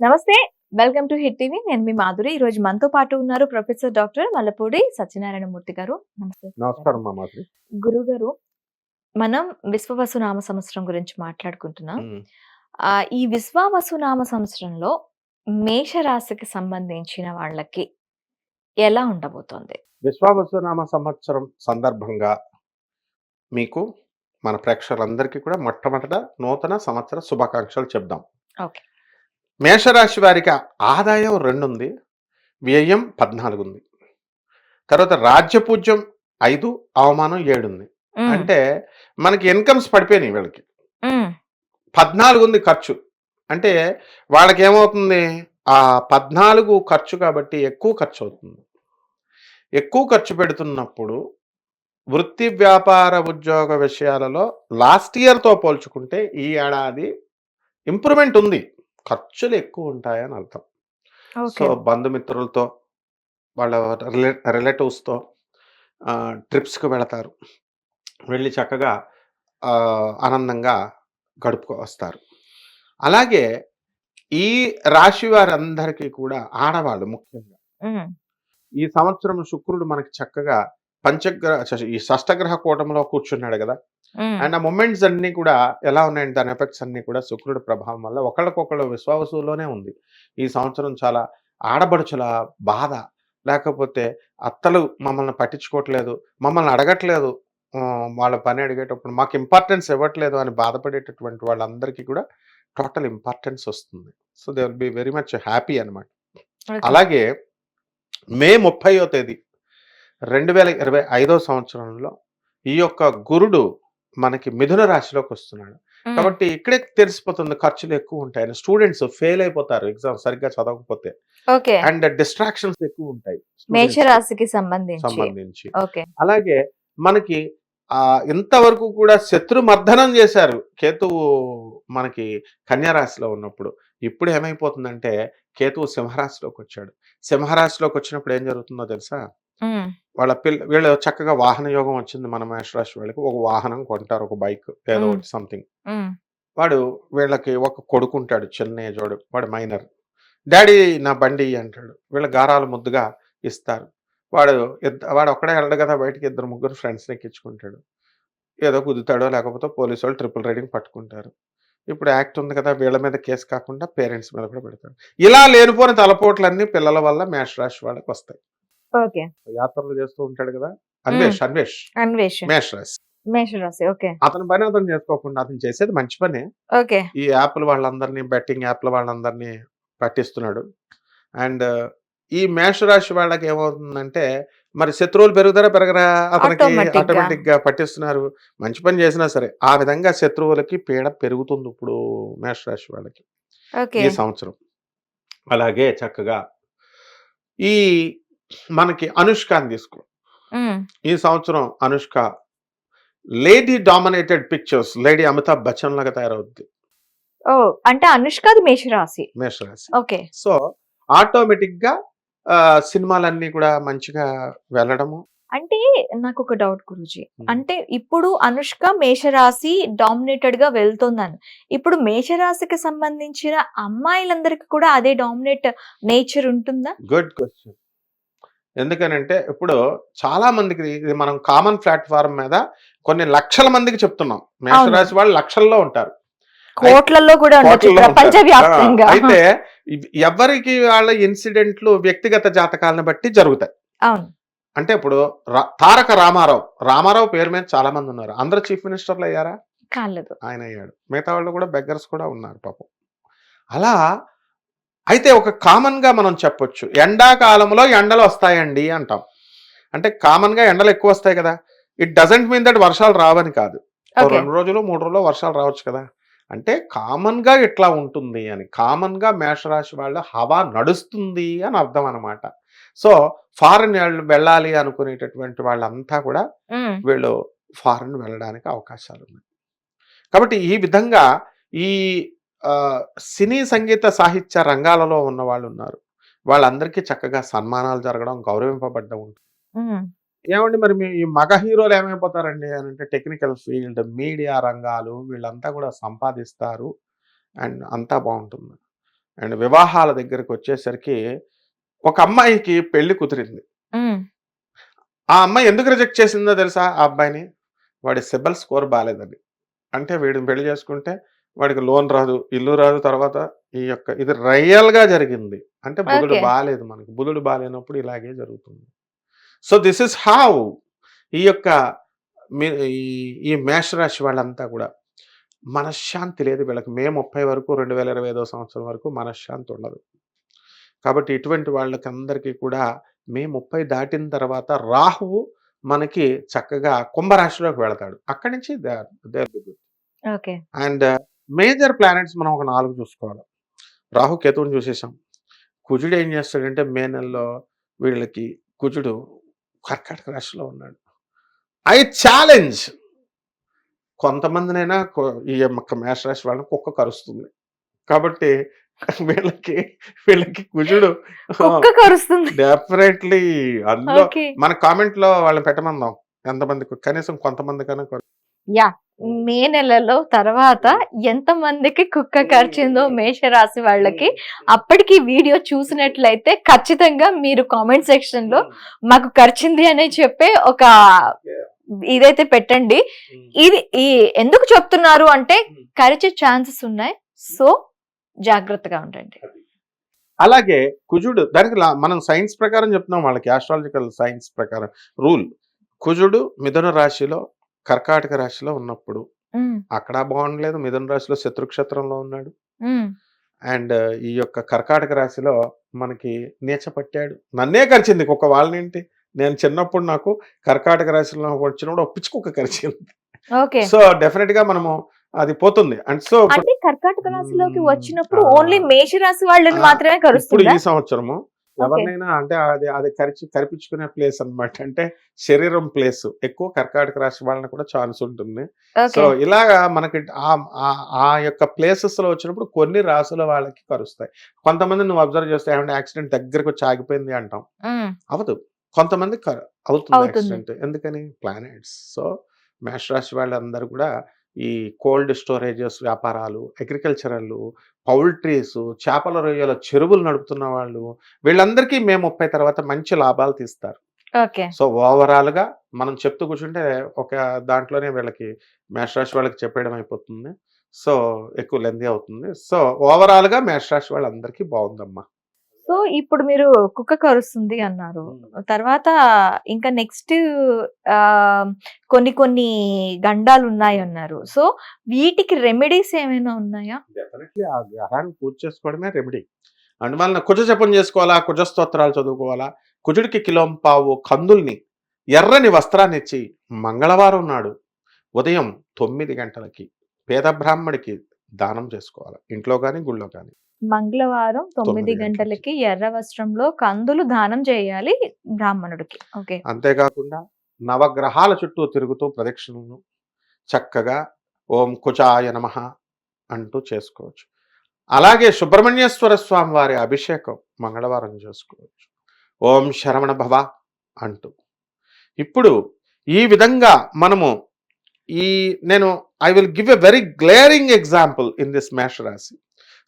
నమస్తే welcome to hit TV. నేను మీ మాధురి. ఈ రోజు మనతో పాటు ఉన్నారు ప్రొఫెసర్ డాక్టర్ మల్లపూడి సత్యనారాయణ మూర్తి గారు. నమస్తే. నమస్కారం గురువు గారు మనం విశ్వవసు నామ సంవత్సరం గురించి మాట్లాడుకుంటున్నాం. ఈ విశ్వావసు నామ సంవత్సరంలో మేషరాశికి సంబంధించిన వాళ్ళకి ఎలా ఉండబోతోంది? విశ్వావసునామ సంవత్సరం సందర్భంగా మీకు మన ప్రేక్షకులందరికీ కూడా మొట్టమొదట నూతన సంవత్సర శుభాకాంక్షలు చెప్దాం. ఓకే. మేషరాశి వారికి ఆదాయం రెండు ఉంది వ్యయం పద్నాలుగు ఉంది తర్వాత రాజ్యపూజ్యం ఐదు అవమానం ఏడు ఉంది అంటే మనకి ఇన్కమ్స్ పడిపోయినాయి వీళ్ళకి. పద్నాలుగు ఉంది ఖర్చు. అంటే వాళ్ళకి ఏమవుతుంది ఆ పద్నాలుగు ఖర్చు కాబట్టి ఎక్కువ ఖర్చు అవుతుంది ఎక్కువ ఖర్చు పెడుతున్నప్పుడు వృత్తి వ్యాపార ఉద్యోగ విషయాలలో లాస్ట్ ఇయర్తో పోల్చుకుంటే ఈ ఏడాది ఇంప్రూవ్మెంట్ ఉంది. ఖర్చులు ఎక్కువ ఉంటాయని అర్థం. సో బంధుమిత్రులతో వాళ్ళ రిలే రిలేటివ్స్తో ట్రిప్స్కి వెళతారు. వెళ్ళి చక్కగా ఆ, ఆనందంగా గడుపుకు వస్తారు. అలాగే ఈ రాశి వారందరికీ కూడా ఆడవాళ్ళు ముఖ్యంగా ఈ సంవత్సరం శుక్రుడు మనకి చక్కగా పంచగ్రహ ఈ షష్టగ్రహ కూటంలో కూర్చున్నాడు కదా! అండ్ ఆ మూమెంట్స్ అన్ని కూడా ఎలా ఉన్నాయంటే దాని ఎఫెక్ట్స్ అన్ని కూడా శుక్రుడి ప్రభావం వల్ల ఒకళ్ళకొకళ్ళు విశ్వావసులోనే ఉంది. ఈ సంవత్సరం చాలా ఆడబడుచుల బాధ. లేకపోతే అత్తలు మమ్మల్ని పట్టించుకోవట్లేదు మమ్మల్ని అడగట్లేదు. వాళ్ళ పని అడిగేటప్పుడు మాకు ఇంపార్టెన్స్ ఇవ్వట్లేదు అని బాధపడేటటువంటి వాళ్ళందరికీ కూడా టోటల్ ఇంపార్టెన్స్ వస్తుంది. So they will be very much happy అనమాట. అలాగే మే ముప్పయో తేదీ రెండు వేల ఇరవై ఐదో సంవత్సరంలో ఈ యొక్క గురుడు మనకి మిథున రాశిలోకి వస్తున్నాడు. కాబట్టి ఇక్కడే తెలిసిపోతుంది ఖర్చులు ఎక్కువ ఉంటాయి. స్టూడెంట్స్ ఫెయిల్ అయిపోతారు ఎగ్జామ్ సరిగ్గా చదవకపోతే. ఓకే. అండ్ డిస్ట్రాక్షన్స్ ఎక్కువ ఉంటాయి మేషరాశికి సంబంధించి. సంబంధించి. ఓకే. అలాగే మనకి ఆ ఇంతవరకు కూడా శత్రు మర్దనం చేశారు కేతువు మనకి కన్యారాశిలో ఉన్నప్పుడు. ఇప్పుడు ఏమైపోతుందంటే కేతువు సింహరాశిలోకి వచ్చాడు. సింహరాశిలోకి వచ్చినప్పుడు ఏం జరుగుతుందో తెలుసా? ఉమ్, వాళ్ళ పిల్ల వీళ్ళు చక్కగా వాహన యోగం వచ్చింది మన మేషరాశి వాళ్ళకి. ఒక వాహనం కొంటారు ఒక బైక్ ఏదో. ఒకటి సంథింగ్. ఉమ్, వాడు వీళ్ళకి ఒక కొడుకుంటాడు చిన్న ఏజోడు. వాడు మైనర్. డాడీ నా బండి ఇయ్యి" అంటాడు. వీళ్ళ గారాలు ముద్దుగా ఇస్తారు. వాడు ఇద్ద- వాడు ఒక్కడే వెళ్ళడు కదా బయటికి ఇద్దరు ముగ్గురు ఫ్రెండ్స్ని ఎక్కించుకుంటాడు. ఏదో కుదుతాడో లేకపోతే పోలీసు వాళ్ళు ట్రిపుల్ రైడింగ్ పట్టుకుంటారు. ఇప్పుడు యాక్ట్ ఉంది కదా వీళ్ళ మీద కేసు కాకుండా పేరెంట్స్ మీద కూడా పెడతారు. ఇలా లేనిపోని తలపోట్లన్నీ పిల్లల వల్ల మేషరాశి వాళ్ళకి వస్తాయి. ఓకే. యాత్రలు చేస్తూ ఉంటాడు కదా? అన్వేష్ అన్వేష్. అన్వేష్. మేషరాశి. మేషరాశి ఓకే. అతని పని అతను చేసుకోకుండా అతను చేసేది మంచి పనే. ఓకే. ఈ యాప్ల వాళ్ళందరినీ బెట్టింగ్ యాప్ల వాళ్ళందరినీ పట్టిస్తున్నాడు. అండ్ ఈ మేషరాశి వాళ్ళకి ఏమవుతుందంటే మరి శత్రువులు పెరుగుతారా పెరగరా? అతనికి. ఆటోమేటిక్గా. పట్టిస్తున్నారు. మంచి పని చేసినా సరే ఆ విధంగా శత్రువులకి పీడ పెరుగుతుంది ఇప్పుడు మేషరాశి వాళ్ళకి ఈ సంవత్సరం. అలాగే చక్కగా ఈ మనకి అనుష్కాని తీసుకో ఉమ్, ఈ సంవత్సరం Anushka lady dominated pictures lady Amitabh Bachchan లాగా తయారవుద్ది. ఓ అంటే అనుష్కది మేషరాశి. మేషరాశి. ఓకే. సో ఆటోమేటిక్గా సినిమాలన్నీ కూడా మంచిగా వెళ్ళడము. అంటే నాకు ఒక డౌట్ గురుజీ. అంటే ఇప్పుడు అనుష్క మేషరాశి డామినేటెడ్గా వెళ్తుందని. ఇప్పుడు మేషరాశికి సంబంధించిన అమ్మాయిలందరికీ కూడా అదే డామినేట్ నేచర్ ఉంటుందా? Good question. ఎందుకనంటే ఇప్పుడు చాలా మందికి ఇది మనం కామన్ ప్లాట్ఫామ్ మీద కొన్ని లక్షల మందికి చెప్తున్నాం. మేషరాశి వాళ్ళు లక్షల్లో ఉంటారు. కోట్లలో కూడా అయితే ఎవరికి వాళ్ళ ఇన్సిడెంట్లు వ్యక్తిగత జాతకాలను బట్టి జరుగుతాయి. అంటే ఇప్పుడు తారక రామారావు రామారావు పేరు మీద చాలా మంది ఉన్నారు. అందరూ చీఫ్ మినిస్టర్లు అయ్యారా? కాలేదు. ఆయన అయ్యాడు. మిగతా వాళ్ళు కూడా బెగ్గర్స్ కూడా ఉన్నారు పాపం. అలా అయితే ఒక కామన్గా మనం చెప్పొచ్చు. ఎండాకాలంలో ఎండలు వస్తాయండి అంటాం. అంటే కామన్గా ఎండలు ఎక్కువ వస్తాయి కదా. ఇట్ డజంట్ మీన్ దట్ వర్షాలు రావని కాదు. రెండు రోజులు మూడు రోజులు వర్షాలు రావచ్చు కదా. అంటే కామన్గా ఇట్లా ఉంటుంది అని. కామన్గా మేషరాశి వాళ్ళ హవా నడుస్తుంది అని అర్థం అనమాట సో ఫారెన్ వెళ్ళాలి అనుకునేటటువంటి వాళ్ళంతా కూడా వీళ్ళు ఫారెన్ వెళ్ళడానికి అవకాశాలు ఉన్నాయి. కాబట్టి ఈ విధంగా ఈ సినీ సంగీత సాహిత్య రంగాలలో ఉన్న వాళ్ళు ఉన్నారు వాళ్ళందరికీ చక్కగా సన్మానాలు జరగడం గౌరవింపబడ్డం ఉంటుంది ఏమండి మరి మీ ఈ మగ హీరోలు ఏమైపోతారండి అని అంటే టెక్నికల్ ఫీల్డ్ మీడియా రంగాలు వీళ్ళంతా కూడా సంపాదిస్తారు అండ్ అంతా బాగుంటుంది. అండ్ వివాహాల దగ్గరికి వచ్చేసరికి ఒక అమ్మాయికి పెళ్ళి కుదిరింది. ఆ అమ్మాయి ఎందుకు రిజెక్ట్ చేసిందో తెలుసా ఆ అబ్బాయిని? వాడి సిబల్ స్కోర్ బాగాలేదని అంటే వీడిని పెళ్ళి చేసుకుంటే వాడికి లోన్ రాదు ఇల్లు రాదు తర్వాత ఈ యొక్క ఇది రియల్గా జరిగింది. అంటే బుధుడు. బాగాలేదు మనకు. బుధుడు బాగాలేనప్పుడు ఇలాగే జరుగుతుంది. సో దిస్ ఇస్ హౌ ఈ యొక్క ఈ- మేషరాశి వాళ్ళంతా కూడా మనశ్శాంతి లేదు వీళ్ళకి. మే ముప్పై వరకు రెండు వేల ఇరవై ఐదో సంవత్సరం వరకు మనశ్శాంతి ఉండదు. కాబట్టి ఇటువంటి వాళ్ళకి అందరికీ కూడా మే ముప్పై దాటిన తర్వాత రాహువు మనకి చక్కగా కుంభరాశిలోకి వెళతాడు. అక్కడి నుంచి అండ్ మేజర్ ప్లానెట్స్ మనం ఒక నాలుగు చూసుకోవాలి. రాహు కేతువుని చూసేసాం. కుజుడు ఏం చేస్తాడంటే మే నెలలో వీళ్ళకి కుజుడు కర్కాటక రాశిలో ఉన్నాడు. ఐ ఛాలెంజ్ కొంతమందినైనా ఈ యొక్క మేషరాశి వాళ్ళని కుక్క కరుస్తుంది. కాబట్టి వీళ్ళకి వీళ్ళకి కుజుడు కుక్క కరుస్తుంది. డెఫినెట్లీ అందులో మన కామెంట్లో వాళ్ళని పెట్టమందాం. ఎంతమందికి కనీసం కొంతమంది కన్నా యా. మే నెలలో తర్వాత ఎంత మందికి కుక్క కరిచిందో మేషరాశి వాళ్ళకి అప్పటికి వీడియో చూసినట్లయితే ఖచ్చితంగా మీరు కామెంట్ సెక్షన్లో మాకు ఖర్చింది అని చెప్పే ఒక ఇదైతే పెట్టండి. ఇది ఈ ఎందుకు చెప్తున్నారు అంటే కరిచే ఛాన్సెస్ ఉన్నాయి. సో జాగ్రత్తగా ఉండండి. అలాగే కుజుడు దానికి మనం సైన్స్ ప్రకారం చెప్తున్నాం వాళ్ళకి ఆస్ట్రాలజికల్ సైన్స్ ప్రకారం. రూల్. కుజుడు మిథున రాశిలో కర్కాటక రాశిలో ఉన్నప్పుడు అక్కడ బాగుండలేదు మిథున రాశిలో శత్రుక్షేత్రంలో ఉన్నాడు. అండ్ ఈ యొక్క కర్కాటక రాశిలో మనకి నీచ పట్టాడు. నన్నే కరిచింది కుక్క వాళ్ళనేంటి నేను చిన్నప్పుడు నాకు కర్కాటక రాశిలో వచ్చినప్పుడు ఒక పిచ్చి కుక్క కరిచింది సో డెఫినెట్గా మనము అది పోతుంది. అండ్ సో కర్కాటక రాశిలోకి. వచ్చినప్పుడు. ఓన్లీ మేషరాశి వాళ్ళని ఆ, మాత్రమే కరుస్తుందా ఈ సంవత్సరము ఎవరినైనా అంటే అది అది కరిచి కరిపించుకునే ప్లేస్ అన్నమాట. అంటే శరీరం ప్లేస్. ఎక్కువ కర్కాటక రాశి వాళ్ళని కూడా ఛాన్స్ ఉంటుంది. సో ఇలాగా మనకి ఆ- యొక్క ప్లేసెస్లో వచ్చినప్పుడు కొన్ని రాసుల వాళ్ళకి కరుస్తాయి. కొంతమంది నువ్వు అబ్జర్వ్ చేస్తే ఏమంటే యాక్సిడెంట్ దగ్గరకు వచ్చి ఆగిపోయింది అంటాం. అవదు. కొంతమంది అవుతుంది అవుతుంది. యాక్సిడెంట్. ఎందుకని? ప్లానెట్స్. సో మేష రాశి వాళ్ళందరూ కూడా ఈ కోల్డ్ స్టోరేజెస్ వ్యాపారాలు అగ్రికల్చరల్ పౌల్ట్రీస్ చేపల రొయ్యల చెరువులు నడుపుతున్న వాళ్ళు వీళ్ళందరికీ మే ముప్పై తర్వాత మంచి లాభాలు తీస్తారు. ఓకే. సో ఓవరాల్గా మనం చెప్తూ కూర్చుంటే ఒక దాంట్లోనే వీళ్ళకి మేషరాశి వాళ్ళకి చెప్పేయడం అయిపోతుంది. సో ఎక్కువ లెంది అవుతుంది. సో ఓవరాల్గా మేషరాశి వాళ్ళందరికీ బాగుందమ్మా. సో ఇప్పుడు మీరు కుక్క కరుస్తుంది అన్నారు. తర్వాత ఇంకా నెక్స్ట్ కొన్ని కొన్ని గండాలు ఉన్నాయి అన్నారు. సో వీటికి రెమెడీస్ ఏమైనా ఉన్నాయా? డెఫినెట్లీ ఆ గ్రహాన్ని పూజ చేసుకోవడమే రెమెడీ. అందువలన కుజ జపం చేసుకోవాలా? కుజ స్తోత్రాలు చదువుకోవాలా? కుజుడికి కిలోం పావు కందుల్ని ఎర్రని వస్త్రాన్ని ఇచ్చి మంగళవారం నాడు ఉదయం తొమ్మిది గంటలకి పేద బ్రాహ్మడికి దానం చేసుకోవాలి? ఇంట్లో కానీ గుళ్ళో కానీ మంగళవారం తొమ్మిది గంటలకి. ఎర్ర వస్త్రంలో కందులు దానం చేయాలి బ్రాహ్మణుడికి. ఓకే. అంతేకాకుండా నవగ్రహాల చుట్టూ తిరుగుతూ ప్రదక్షిణలు చక్కగా ఓం కుచాయ నమ అంటూ చేసుకోవచ్చు. అలాగే సుబ్రహ్మణ్యేశ్వర స్వామి వారి అభిషేకం మంగళవారం చేసుకోవచ్చు. ఓం శరవణ భవ అంటూ. ఇప్పుడు ఈ విధంగా మనము ఈ నేను I will give a very glaring example in this మేష రాశి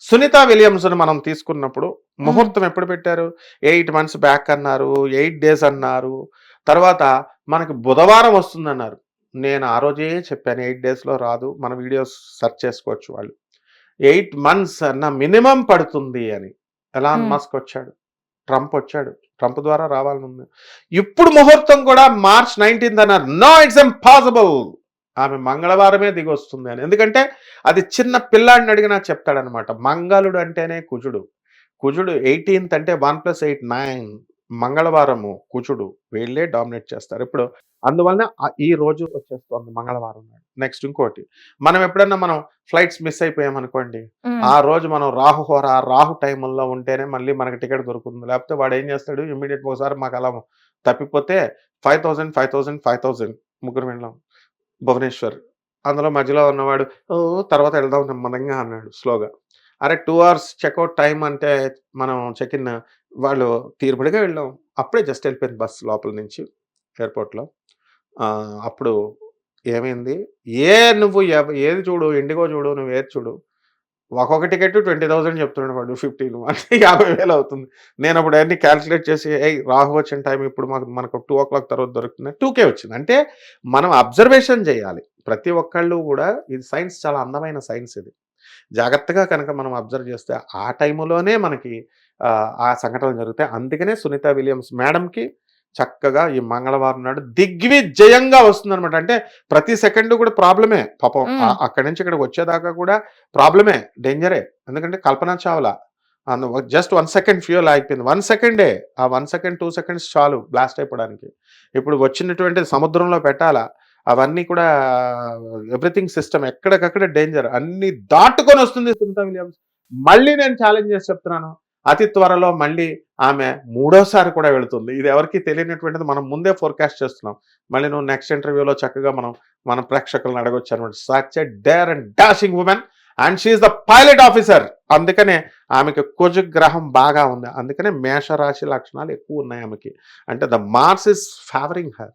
సునీత విలియమ్స్ మనం తీసుకున్నప్పుడు ముహూర్తం ఎప్పుడు పెట్టారు? ఎయిట్ మంత్స్ బ్యాక్ అన్నారు ఎయిట్ డేస్ అన్నారు. తర్వాత మనకి బుధవారం వస్తుందన్నారు. నేను ఆ రోజే చెప్పాను ఎయిట్ డేస్లో రాదు మన వీడియోస్ సెర్చ్ చేసుకోవచ్చు వాళ్ళు. ఎయిట్ మంత్స్ అన్న మినిమం పడుతుంది అని. ఎలాన్. మస్క్ వచ్చాడు ట్రంప్ వచ్చాడు. ట్రంప్ ద్వారా రావాలని ఉంది ఇప్పుడు ముహూర్తం కూడా మార్చ్ నైన్టీన్త్ అన్నారు. No it's impossible. ఆమె మంగళవారమే దిగి వస్తుంది అని. ఎందుకంటే అది చిన్న పిల్లాడిని అడిగినా చెప్తాడనమాట. మంగళుడు అంటేనే కుజుడు. కుజుడు ఎయిటీన్త్ అంటే వన్ ప్లస్ ఎయిట్ నైన్ మంగళవారము కుజుడు. వీళ్ళే డామినేట్ చేస్తారు. ఇప్పుడు అందువలన ఈ రోజు వచ్చేస్తుంది మంగళవారం నెక్స్ట్ ఇంకోటి. మనం ఎప్పుడన్నా మనం ఫ్లైట్స్ మిస్ అయిపోయాం అనుకోండి ఆ రోజు మనం రాహు హోర రాహు టైముల్లో ఉంటేనే మళ్ళీ మనకి టికెట్ దొరుకుతుంది. లేకపోతే వాడు ఏం చేస్తాడు? ఇమ్మీడియట్ ఒకసారి మాకు అలా తప్పిపోతే five thousand five thousand five thousand ముగ్గురు వెళ్ళాం. భువనేశ్వర్. అందులో మధ్యలో ఉన్నవాడు ఓ తర్వాత వెళ్దాం నెమ్మదంగా అన్నాడు స్లోగా. అరే టూ అవర్స్ చెక్అవుట్ టైం అంటే మనం చెక్ ఇన్ వాళ్ళు తీరుబడిగా వెళ్ళాం. అప్పుడే జస్ట్ వెళ్ళిపోయింది బస్ లోపల నుంచి ఎయిర్పోర్ట్లో. అప్పుడు ఏమైంది? ఏ నువ్వు ఏది చూడు? ఇండిగో చూడు? నువ్వు ఏది చూడు? ఒక్కొక్క టికెట్ ట్వంటీ థౌసండ్ చెప్తున్నాడు వాడు ఫిఫ్టీన్ అంటే యాభై వేలు అవుతుంది. నేను అప్పుడు అన్ని క్యాల్కులేట్ చేసి ఏ రాహు వచ్చిన టైం ఇప్పుడు మాకు మనకు టూ ఓ క్లాక్ తర్వాత దొరుకుతుంది. టూకే వచ్చింది. అంటే మనం అబ్జర్వేషన్ చేయాలి. ప్రతి ఒక్కళ్ళు కూడా ఇది సైన్స్ చాలా అందమైన సైన్స్ ఇది. జాగ్రత్తగా కనుక మనం అబ్జర్వ్ చేస్తే ఆ టైంలోనే మనకి ఆ, ఆ సంఘటన జరుగుతాయి. అందుకనే సునీత విలియమ్స్ మేడంకి చక్కగా ఈ మంగళవారం నాడు దిగ్విజయంగా వస్తుందన్నమాట. అంటే ప్రతి సెకండ్ కూడా ప్రాబ్లమే. పాపం అక్కడి నుంచి ఇక్కడికి వచ్చేదాకా కూడా ప్రాబ్లమే డేంజరే. ఎందుకంటే Kalpana Chawla. Just one second fuel అయిపోయింది వన్ సెకండే. ఆ వన్ సెకండ్ టూ సెకండ్స్ చాలు బ్లాస్ట్ అయిపోవడానికి. ఇప్పుడు వచ్చినటువంటి సముద్రంలో పెట్టాలా అవన్నీ కూడా ఎవ్రీథింగ్ సిస్టమ్ ఎక్కడికక్కడ డేంజర్. అన్ని దాటుకొని వస్తుంది సునీత విలియమ్స్. మళ్ళీ నేను ఛాలెంజ్ చేసి చెప్తున్నాను. అతి త్వరలో మళ్ళీ ఆమె మూడోసారి కూడా వెళుతుంది. ఇది ఎవరికి తెలియనటువంటిది. మనం ముందే ఫోర్కాస్ట్ చేస్తున్నాం. మళ్ళీ నువ్వు నెక్స్ట్ ఇంటర్వ్యూలో చక్కగా మనం మన ప్రేక్షకులను అడగొచ్చు అనమాట such a dare and dashing women and she the pilot officer అందుకనే ఆమెకి కుజ గ్రహం బాగా ఉంది. అందుకనే మేషరాశి లక్షణాలు ఎక్కువ ఉన్నాయి ఆమెకి. అంటే the Mars is favouring her